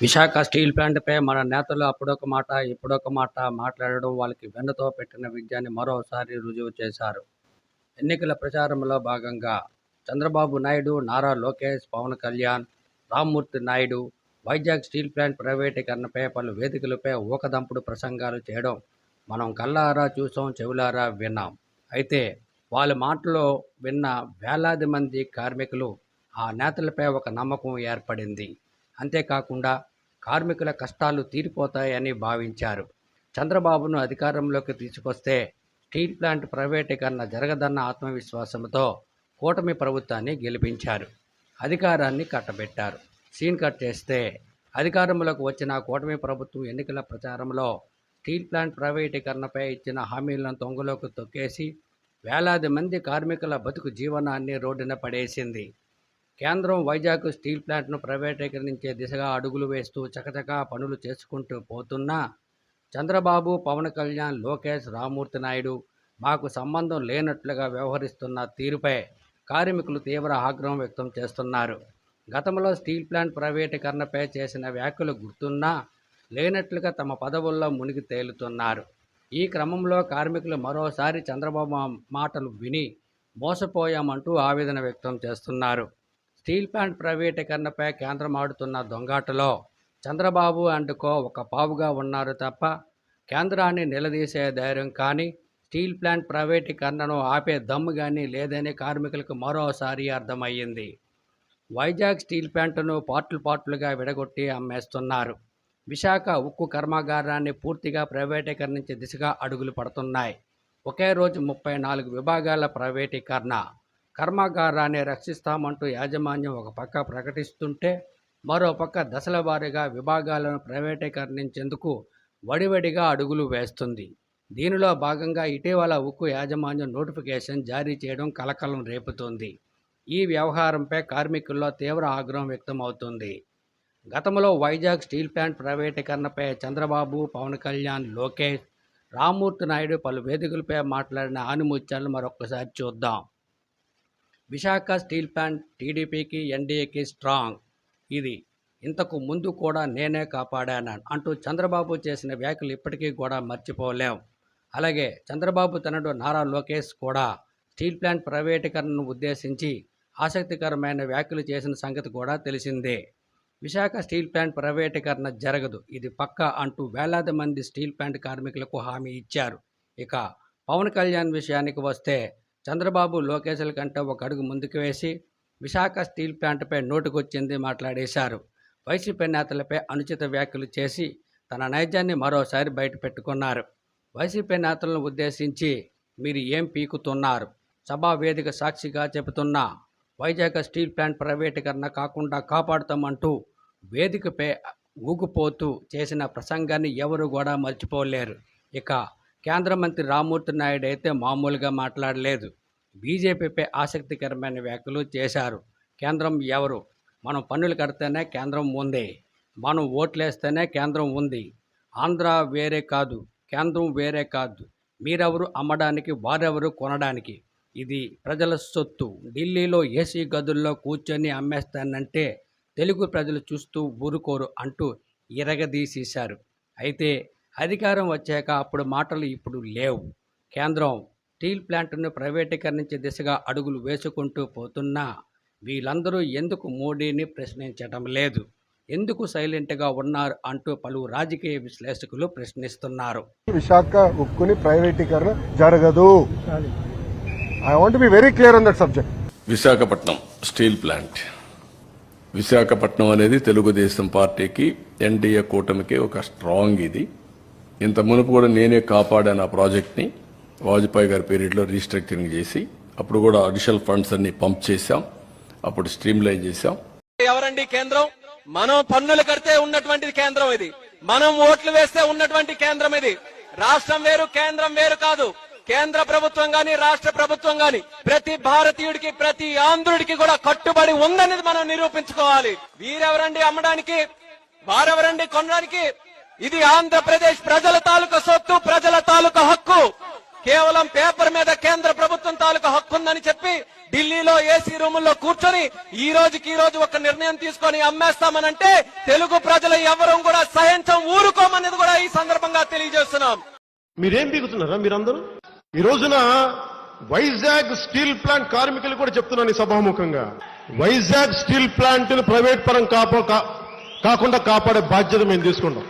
Visakha steel ప్లాంట్పై మన నేతలు అప్పుడొక మాట ఇప్పుడొక మాట మాట్లాడడం వాళ్ళకి వెన్నతో పెట్టిన విద్యాన్ని మరోసారి రుజువు చేశారు. ఎన్నికల ప్రచారంలో భాగంగా చంద్రబాబు నాయుడు నారా లోకేష్ పవన్ కళ్యాణ్ రామ్మూర్తి నాయుడు వైజాగ్ స్టీల్ ప్లాంట్ ప్రైవేటీకరణపై పలు వేదికలపై ఊకదంపుడు ప్రసంగాలు చేయడం మనం కళ్ళారా చూసాం చెవులారా విన్నాం. అయితే వాళ్ళ మాటలో విన్న వేలాది మంది కార్మికులు ఆ నేతలపై ఒక నమ్మకం ఏర్పడింది. అంతేకాకుండా కార్మికుల కష్టాలు తీరిపోతాయని భావించారు. చంద్రబాబును అధికారంలోకి తీసుకొస్తే స్టీల్ ప్లాంట్ ప్రైవేటీకరణ జరగదన్న ఆత్మవిశ్వాసంతో కూటమి ప్రభుత్వాన్ని గెలిపించారు. అధికారాన్ని కట్టబెట్టారు. సీన్ కట్ చేస్తే అధికారంలోకి వచ్చిన కూటమి ప్రభుత్వం ఎన్నికల ప్రచారంలో స్టీల్ ప్లాంట్ ప్రైవేటీకరణపై ఇచ్చిన హామీలను తొంగలోకి తొక్కేసి వేలాది మంది కార్మికుల బతుకు జీవనాన్ని రోడ్డున పడేసింది. కేంద్రం వైజాగ్ స్టీల్ ప్లాంట్ను ప్రైవేటీకరించే దిశగా అడుగులు వేస్తూ చకచకా పనులు చేసుకుంటూ పోతున్నా చంద్రబాబు పవన్ కళ్యాణ్ లోకేష్ రామూర్తి నాయుడు మాకు సంబంధం లేనట్లుగా వ్యవహరిస్తున్న తీరుపై కార్మికులు తీవ్ర ఆగ్రహం వ్యక్తం చేస్తున్నారు. గతంలో స్టీల్ ప్లాంట్ ప్రైవేటీకరణపై చేసిన వ్యాఖ్యలు గుర్తున్నా లేనట్లుగా తమ పదవుల్లో మునిగి తేలుతున్నారు. ఈ క్రమంలో కార్మికులు మరోసారి చంద్రబాబు మాటలు విని మోసపోయామంటూ ఆవేదన వ్యక్తం చేస్తున్నారు. స్టీల్ ప్లాంట్ ప్రైవేటీకరణపై కేంద్రం ఆడుతున్న దొంగాటలో చంద్రబాబు అండ్ కో ఒక పావుగా ఉన్నారు తప్ప కేంద్రాన్ని నిలదీసే ధైర్యం కానీ స్టీల్ ప్లాంట్ ప్రైవేటీకరణను ఆపే దమ్ము కానీ లేదని కార్మికులకు మరోసారి అర్థమయ్యింది. వైజాగ్ స్టీల్ ప్లాంట్ను పార్ట్లు పార్ట్లుగా విడగొట్టి అమ్మేస్తున్నారు. విశాఖ ఉక్కు కర్మాగారాన్ని పూర్తిగా ప్రైవేటీకరణించే దిశగా అడుగులు పడుతున్నాయి. ఒకే రోజు ముప్పై నాలుగు విభాగాల ప్రైవేటీకరణ కర్మాగారాన్ని రక్షిస్తామంటూ యాజమాన్యం ఒక పక్క ప్రకటిస్తుంటే మరో పక్క దశల వారీగా విభాగాలను ప్రైవేటీకరణించేందుకు వడివడిగా అడుగులు వేస్తుంది. దీనిలో భాగంగా ఇటీవల ఉక్కు యాజమాన్యం నోటిఫికేషన్ జారీ చేయడం కలకలం రేపుతోంది. ఈ వ్యవహారంపై కార్మికుల్లో తీవ్ర ఆగ్రహం వ్యక్తమవుతుంది. గతంలో వైజాగ్ స్టీల్ ప్లాంట్ ప్రైవేటీకరణపై చంద్రబాబు పవన్ కళ్యాణ్ లోకేష్ రామ్మూర్తి నాయుడు పలు వేదికలపై మాట్లాడిన ఆనిముత్యాలను మరొకసారి చూద్దాం. విశాఖ స్టీల్ ప్లాంట్ టీడీపీకి ఎన్డీఏకి స్ట్రాంగ్. ఇది ఇంతకు ముందు కూడా నేనే కాపాడాను అంటూ చంద్రబాబు చేసిన వ్యాఖ్యలు ఇప్పటికీ కూడా మర్చిపోలేం. అలాగే చంద్రబాబు తనడు నారా లోకేష్ కూడా స్టీల్ ప్లాంట్ ప్రైవేటీకరణను ఉద్దేశించి ఆసక్తికరమైన వ్యాఖ్యలు చేసిన సంగతి కూడా తెలిసిందే. విశాఖ స్టీల్ ప్లాంట్ ప్రైవేటీకరణ జరగదు ఇది పక్కా అంటూ వేలాది మంది స్టీల్ ప్లాంట్ కార్మికులకు హామీ ఇచ్చారు. ఇక పవన్ కళ్యాణ్ విషయానికి వస్తే చంద్రబాబు లోకేష్ల కంటే ఒక అడుగు ముందుకు వేసి విశాఖ స్టీల్ ప్లాంట్పై నోటుకొచ్చింది మాట్లాడేశారు. వైసీపీ నేతలపై అనుచిత వ్యాఖ్యలు చేసి తన నైజాన్ని మరోసారి బయట పెట్టుకున్నారు. వైసీపీ నేతలను ఉద్దేశించి మీరు ఏం పీకుతున్నారు? సభా వేదిక సాక్షిగా చెబుతున్నా వైజాగ్ స్టీల్ ప్లాంట్ ప్రైవేటీకరణ కాకుండా కాపాడుతామంటూ వేదికపై ఊగిపోతూ చేసిన ప్రసంగాన్ని ఎవరు కూడా మర్చిపోలేరు. ఇక కేంద్ర మంత్రి రామ్మూర్తి నాయుడు అయితే మామూలుగా మాట్లాడలేదు. బీజేపీపై ఆసక్తికరమైన వ్యాఖ్యలు చేశారు. కేంద్రం ఎవరు? మనం పన్నులు కడితేనే కేంద్రం ఉంది. మనం ఓట్లేస్తేనే కేంద్రం ఉంది. ఆంధ్ర వేరే కాదు కేంద్రం వేరే కాదు. మీరెవరు అమ్మడానికి వారెవరు కొనడానికి? ఇది ప్రజల సొత్తు. ఢిల్లీలో ఏసీ గదుల్లో కూర్చొని అమ్మేస్తానంటే తెలుగు ప్రజలు చూస్తూ ఊరుకోరు అంటూ ఇరగదీసేశారు. అయితే అధికారం వచ్చాక అప్పుడు మాటలు ఇప్పుడు లేవు. కేంద్రం స్టీల్ ప్లాంట్ను ప్రైవేటీకరించే దిశగా అడుగులు వేసుకుంటూ పోతున్నా వీళ్ళందరూ ఎందుకు మోడీని ప్రశ్నించడం లేదు? ఎందుకు సైలెంట్గా ఉన్నారు అంటూ పలు రాజకీయ విశ్లేషకులు ప్రశ్నిస్తున్నారు. విశాఖ ఉక్కుని ప్రైవేటీకరణ జరగదు. I want be very clear on that subject Visakhapatnam steel plant. Visakhapatnam అనేది తెలుగుదేశం పార్టీకి ఎన్డీఏ కూటమికి ఒక స్ట్రాంగ్ ఇది. ఇంత మునుపు కూడా నేనే కాపాడాను ఆ ప్రాజెక్ట్ని. వాజ్పేయి గారి పీరియడ్లో రీస్ట్రక్చరింగ్ చేసి అప్పుడు కూడా అడిషనల్ ఫండ్స్ అన్ని పంప్ చేశాం. అప్పుడు స్ట్రీమ్ లైన్ చేశాం. ఎవరండి కేంద్రం? మనం పన్నులు కడితే ఉన్నటువంటి కేంద్రం ఇది. మనం ఓట్లు వేస్తే ఉన్నటువంటి కేంద్రం ఇది. రాష్ట్రం వేరు కేంద్రం వేరు కాదు. కేంద్ర ప్రభుత్వం గాని రాష్ట్ర ప్రభుత్వం గాని ప్రతి భారతీయుడికి ప్రతి ఆంధ్రుడికి కూడా కట్టుబడి ఉందనేది మనం నిరూపించుకోవాలి. వీరెవరండి అమ్మడానికి? వారెవరండి కొనడానికి? ఇది ఆంధ్రప్రదేశ్ ప్రజల తాలూకా సొత్తు ప్రజల తాలూకా హక్కు. కేవలం పేపర్ మీద కేంద్ర ప్రభుత్వం తాలూకా హక్కు ఉందని చెప్పి ఢిల్లీలో ఏసీ రూముల్లో కూర్చొని ఈ రోజుకి ఈ రోజు ఒక నిర్ణయం తీసుకొని అమ్మేస్తామనంటే తెలుగు ప్రజలు ఎవరూ కూడా సహించం ఊరుకోమనేది కూడా ఈ సందర్భంగా తెలియజేస్తున్నాం. మీరేం బిగుతున్నారా మీరందరూ? ఈ రోజున వైజాగ్ స్టీల్ ప్లాంట్ కార్మికులు కూడా చెప్తున్నాను ఈ సభాముఖంగా. వైజాగ్ స్టీల్ ప్లాంట్ని ప్రైవేట్ పరం కాపా కాకుండా కాపాడే బాధ్యత మేము తీసుకుంటాం.